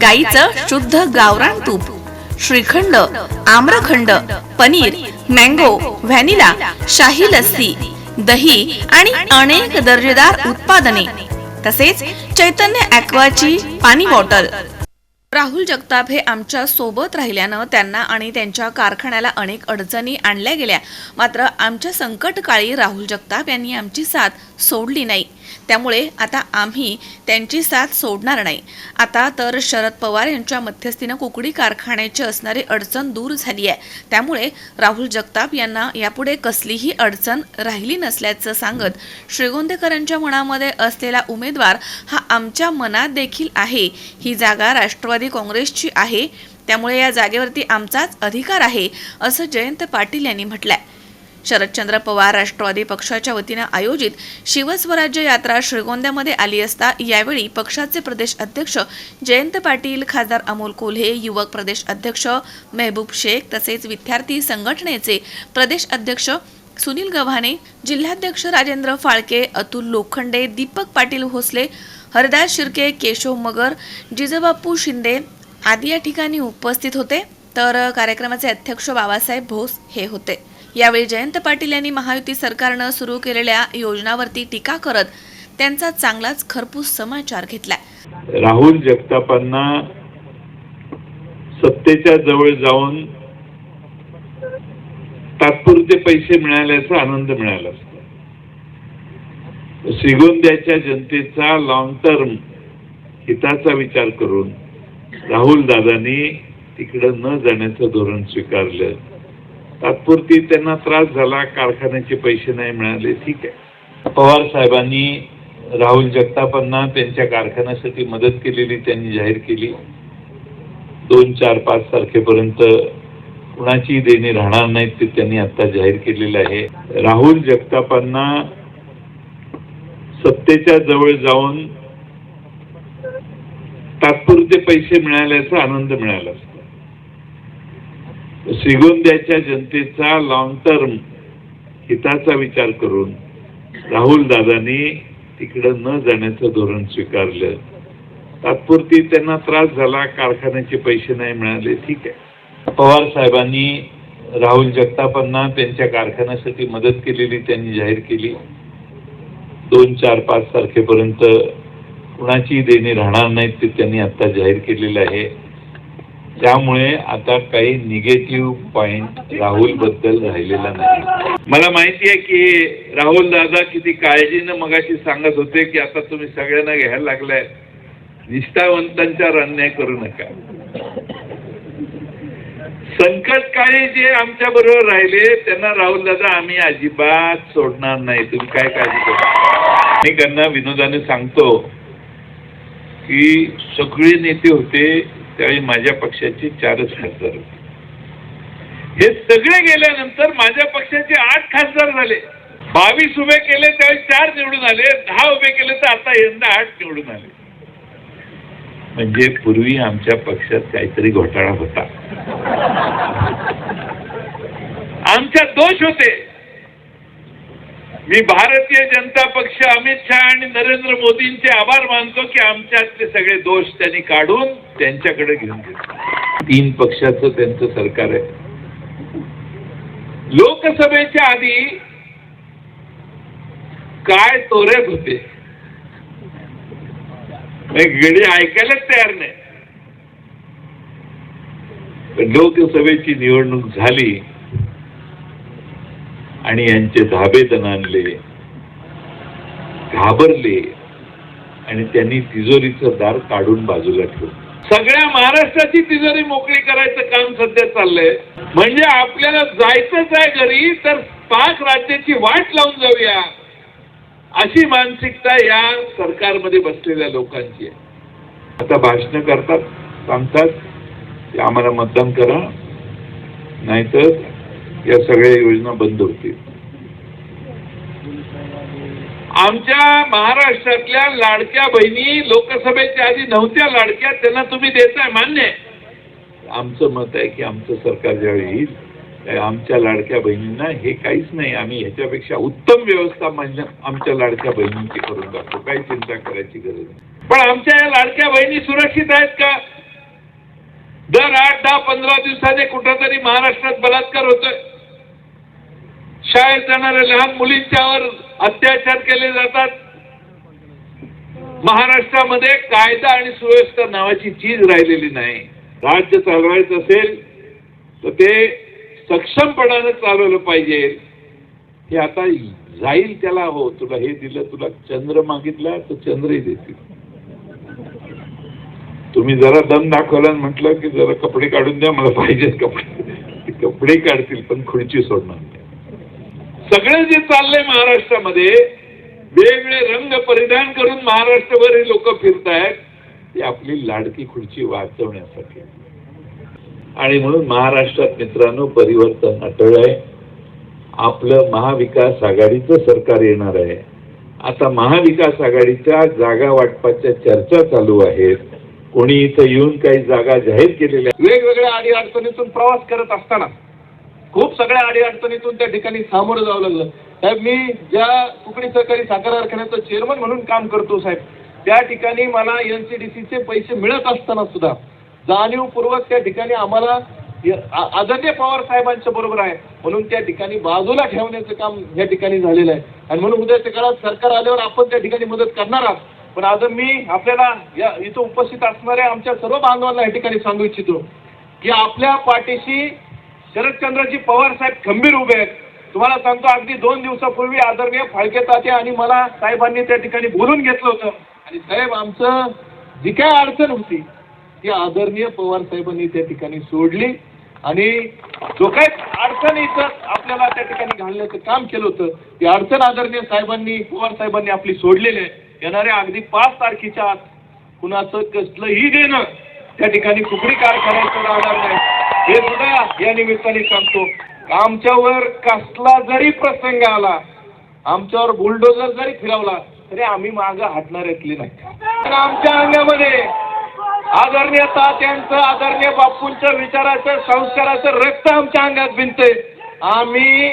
गाईचं शुद्ध गावरान तूप श्रीखंड आम्रखंड पनीर मँगो व्हॅनिला शाही लस्सी दही आणि अनेक दर्जेदार उत्पादने तसेच चैतन्य ॲक्वाची पाणी बॉटल. राहुल जगताप हे आमच्यासोबत राहिल्यानं त्यांना आणि त्यांच्या कारखान्याला अनेक अडचणी आणल्या गेल्या. मात्र आमच्या संकटकाळी राहुल जगताप यांनी आमची साथ सोडली नाही. त्यामुळे आता आम्ही त्यांची साथ सोडणार नाही. आता तर शरद पवार यांच्या मध्यस्थीनं कुकडी कारखान्याची असणारी अडचण दूर झाली आहे. त्यामुळे राहुल जगताप यांना यापुढे कसलीही अडचण राहिली नसल्याचं सांगत श्रीगोंदेकरांच्या मनामध्ये असलेला उमेदवार हा आमच्या मनात देखील आहे. ही जागा राष्ट्रवादी काँग्रेसची आहे. त्यामुळे या जागेवरती आमचाच अधिकार आहे असं जयंत पाटील यांनी म्हटलं आहे शरदचंद्र पवार राष्ट्रवादी पक्षाच्या वतीनं आयोजित शिवस्वराज्य यात्रा श्रीगोंद्यामध्ये आली असता यावेळी पक्षाचे प्रदेश अध्यक्ष जयंत पाटील खासदार अमोल कोल्हे युवक प्रदेश अध्यक्ष मेहबूब शेख तसेच विद्यार्थी संघटनेचे प्रदेश अध्यक्ष सुनील गव्हाणे जिल्हाध्यक्ष राजेंद्र फाळके अतुल लोखंडे दीपक पाटील भोसले हरदास शिर्के केशव मगर जिजबापू शिंदे आदी या ठिकाणी उपस्थित होते. तर कार्यक्रमाचे अध्यक्ष बाबासाहेब भोस हे होते. यावेळी जयंत पाटील यांनी महायुती सरकारनं सुरू केलेल्या योजनावरती टीका करत त्यांचा चांगलाच खरपूस समाचार घेतलाय. राहुल जगतापांना सत्तेच्या जवळ जाऊन तात्पुरते पैसे मिळाल्याचा आनंद मिळाला असतो. श्रीगोंद्याच्या जनतेचा लॉंग टर्म हिताचा विचार करून राहुल दादांनी तिकडं न जाण्याचं धोरण स्वीकारलं. तात्पुरती त्यांना त्रास झाला कारखान्याचे पैसे नाही मिळाले ठीक आहे. पवार साहेबांनी राहुल जगतापांना त्यांच्या कारखान्यासाठी मदत केलेली त्यांनी जाहीर केली. दोन चार पाच तारखेपर्यंत कुणाची देणी राहणार नाहीत ते त्यांनी आता जाहीर केलेलं आहे. राहुल जगतापांना सत्तेच्या जवळ जाऊन तात्पुरते पैसे मिळाल्याचा आनंद मिळाला. असतो श्रीगोंद्याच्या जनतेचा लॉंग टर्म हिताचा विचार करून राहुल दादांनी तिकडं न जाण्याचं धोरण स्वीकारलं. तात्पुरती त्यांना त्रास झाला कारखान्याचे पैसे नाही मिळाले ठीक आहे. पवार साहेबांनी राहुल जगतापांना त्यांच्या कारखान्यासाठी मदत केलेली त्यांनी जाहीर केली. दोन चार पाच तारखेपर्यंत कुणाची देणी राहणार नाहीत ते त्यांनी आता जाहीर केलेलं आहे. त्यामुळे आता काही निगेटिव्ह पॉइंट राहुलबद्दल राहिलेला नाही. मला माहिती आहे की राहुल दादा किती काळजीनं मगाशी सांगत होते की आता तुम्ही सगळ्यांना घ्यायला लागलाय. निष्ठावंतांच्या अन्याय करू नका. संकट काळी जे आमच्या बरोबर राहिले त्यांना राहुल दादा आम्ही अजिबात सोडणार नाही. तुम्ही काय काळजी करा मी त्यांना विनोदाने सांगतो की सगळे नेते होते त्यावेळी माझ्या पक्षाचे चारच खासदार होते. हे सगळे गेल्यानंतर माझ्या पक्षाचे आठ खासदार झाले. बावीस उभे केले त्यावेळी चार निवडून आले. दहा उभे केले तर आता यंदा आठ निवडून आले. म्हणजे पूर्वी आमच्या पक्षात काहीतरी घोटाळा होता. आमच्या दोष होते. मी भारतीय जनता पक्ष अमित शहा आणि नरेंद्र मोदींचे आभार मानतो की आमच्यातले सगळे दोष त्यांनी काढून त्यांच्याकडे घेऊन घेतले तीन पक्षाचं त्यांचं सरकार आहे. लोकसभेच्या आधी काय तोरेत होते? गडी ऐकायलाच तयार नाही. लोकसभेची निवडणूक झाली आणि यांचे धाबे आणले घाबरले आणि त्यांनी तिजोरीचं दार काढून बाजूला ठेवलं. सगळ्या महाराष्ट्राची तिजोरी मोकळी करायचं काम सध्या चाललंय. म्हणजे आपल्याला जायचंच आहे घरी तर पाच राज्याची वाट लावून जाऊया. अशी मानसिकता या सरकारमध्ये बसलेल्या लोकांची आहे. आता भाषण करतात सांगतात की आम्हाला मतदान करा. नाहीतर या सगळ्या योजना बंद होतील. आमच्या महाराष्ट्रातल्या लाडक्या बहिणी लोकसभेच्या आधी नव्हत्या लाडक्या त्यांना तुम्ही देताय मान्य. आमचं मत आहे की आमचं सरकार ज्यावेळी येईल आमच्या लाडक्या बहिणींना हे काहीच नाही आम्ही ह्याच्यापेक्षा उत्तम व्यवस्था म्हणजे आमच्या लाडक्या बहिणींची करून टाकतो काही चिंता करायची गरज नाही. पण आमच्या या लाडक्या बहिणी सुरक्षित आहेत का? दर आठ दहा पंधरा दिवसाने कुठंतरी महाराष्ट्रात बलात्कार होतोय. शाळेत जाणाऱ्या लहान मुलींच्यावर अत्याचार केले जातात. महाराष्ट्रामध्ये कायदा आणि सुव्यवस्था नावाची चीज राहिलेली नाही. राज्य चालवायचं असेल तर ते सक्षमपणानं चालवलं पाहिजे. हे आता जाईल त्याला हो तुला हे दिलं तुला चंद्र मागितला तर चंद्रही देतील. तुम्ही जरा दम दाखवला म्हटलं की जरा कपडे काढून द्या मला पाहिजेत कपडे. कपडे काढतील पण खुर्ची सोडणार सगळे जे चाललंय महाराष्ट्रामध्ये वेगवेगळे रंग परिधान करून महाराष्ट्रभर हे लोक फिरतायत ती आपली लाडकी खुर्ची वाचवण्यासाठी. आणि म्हणून महाराष्ट्रात मित्रांनो परिवर्तन अटळ आहे. आपलं महाविकास आघाडीचं सरकार येणार आहे. आता महाविकास आघाडीच्या जागा वाटपाच्या चर्चा चालू आहेत. कोणी इथं येऊन काही जागा जाहीर केलेल्या वेगवेगळ्या अडी अडचणीतून प्रवास करत असताना खूप सगळ्या अडीअडचणीतून त्या ठिकाणी सामोरं जावं लागलं. साहेब मी ज्या तुकडी सहकारी साखर कारखान्याचं चेअरमन म्हणून काम करतो साहेब त्या ठिकाणी मला एन सी डी सीचे पैसे मिळत असताना सुद्धा जाणीवपूर्वक त्या ठिकाणी आम्हाला आदरणीय पवार साहेबांच्या बरोबर आहे. म्हणून त्या ठिकाणी बाजूला ठेवण्याचं काम या ठिकाणी झालेलं आहे. आणि म्हणून उद्याच्या काळात सरकार आल्यावर आपण त्या ठिकाणी मदत करणार आहात. पण आज मी आपल्याला या इथं उपस्थित असणाऱ्या आमच्या सर्व बांधवांना या ठिकाणी सांगू इच्छितो की आपल्या पाठीशी शरदचंद्रजी पवार साहेब खंबीर उभे आहेत. तुम्हाला सांगतो अगदी दोन दिवसापूर्वी आदरणीय फाळके ताते आणि मला साहेबांनी त्या ठिकाणी बोलून घेतलं होतं. आणि साहेब आमचं जी काय अडचण होती ती आदरणीय पवार साहेबांनी त्या ठिकाणी सोडली. आणि जो काय अडचण इथं आपल्याला त्या ठिकाणी घालण्याचं काम केलं होतं ती अडचण आदरणीय साहेबांनी पवार साहेबांनी आपली सोडलेली आहे. येणाऱ्या अगदी पाच तारखेच्या आत कुणाचं कसलंही देणं त्या ठिकाणी कुकडी कारखान्याचं राहणार नाही. हे सुद्धा या निमित्ताने सांगतो आमच्यावर कसला जरी प्रसंग आला आमच्यावर बुलडोजर जरी फिरवला तरी आम्ही मागं हटणार येतले नाही. आमच्या अंगामध्ये आदरणीय तात्यांचं आदरणीय बापूंच्या विचाराचं संस्काराचं रक्त आमच्या अंगात भिनतंय आम्ही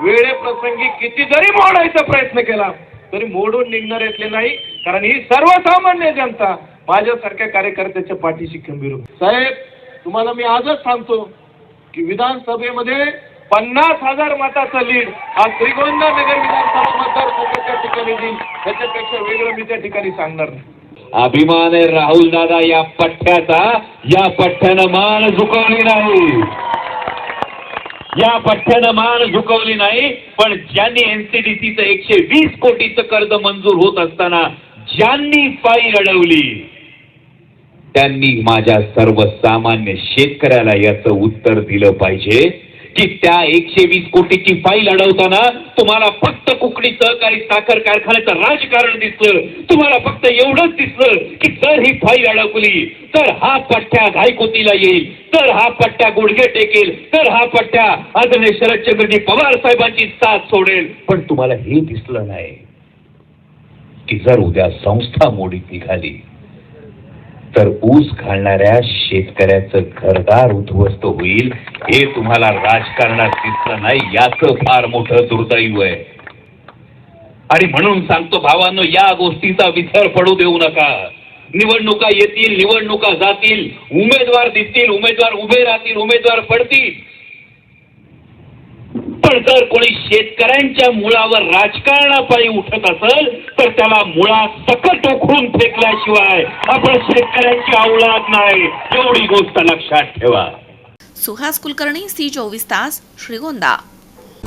वेळेप्रसंगी किती जरी मोडायचा प्रयत्न केला तरी मोडून निघणार येतले नाही कारण ही सर्वसामान्य जनता माझ्यासारख्या कार्यकर्त्याच्या पाठीशी खंबीर साहेब तुम्हाला मी आजच सांगतो की विधानसभेमध्ये पन्नास हजार मताचा लीड हा श्रीगोंदा नगर विधानसभा मतदारसंघाच्या ठिकाणी देईल त्याच्यापेक्षा वेगळं मी त्या ठिकाणी सांगणार नाही. अभिमान आहे राहुल दादा या पठ्ठ्याचा या पठ्ठ्यानं मान झुकवली नाही. या पठ्ठ्यानं मान झुकवली नाही पण ज्यांनी एनसीडीसीचं एकशे वीस कोटीचं कर्ज मंजूर होत असताना ज्यांनी पायी अडवली त्यांनी माझ्या सर्वसामान्य शेतकऱ्याला याचं उत्तर दिलं पाहिजे की त्या एकशे वीस कोटीची फाईल अडवताना तुम्हाला फक्त कुकडी सहकारी साखर कारखान्याचं राजकारण दिसलं. तुम्हाला फक्त एवढंच दिसलं की जर ही फाईल अडकली. तर हा पट्ट्या घायकोतीला येईल. तर हा पट्ट्या गुडघे टेकेल. तर हा पट्ट्या आदरणीय शरदचंद्रजी पवार साहेबांची साथ सोडेल. पण तुम्हाला हे दिसलं नाही की जर उद्या संस्था मोडीत निघाली तर ऊस घालणाऱ्या शेतकऱ्याचं घरदार उद्ध्वस्त होईल हे तुम्हाला राजकारणात दिसलं नाही याचं फार मोठं दुर्दैव आहे. आणि म्हणून सांगतो भावांनो या गोष्टीचा विसर पडू देऊ नका. निवडणुका येतील निवडणुका जातील उमेदवार दिसतील उमेदवार उभे राहतील उमेदवार पडतील. पण जर कोणी शेतकऱ्यांच्या मुळावर राजकारणापायी उठत असेल तर त्याला मुळा सकट उखडून फेकल्याशिवाय आपण शेतकऱ्यांची अवलाद नाही. एवढी गोष्ट लक्षात ठेवा. सुहास कुलकर्णी सी चोवीस तास श्रीगोंदा.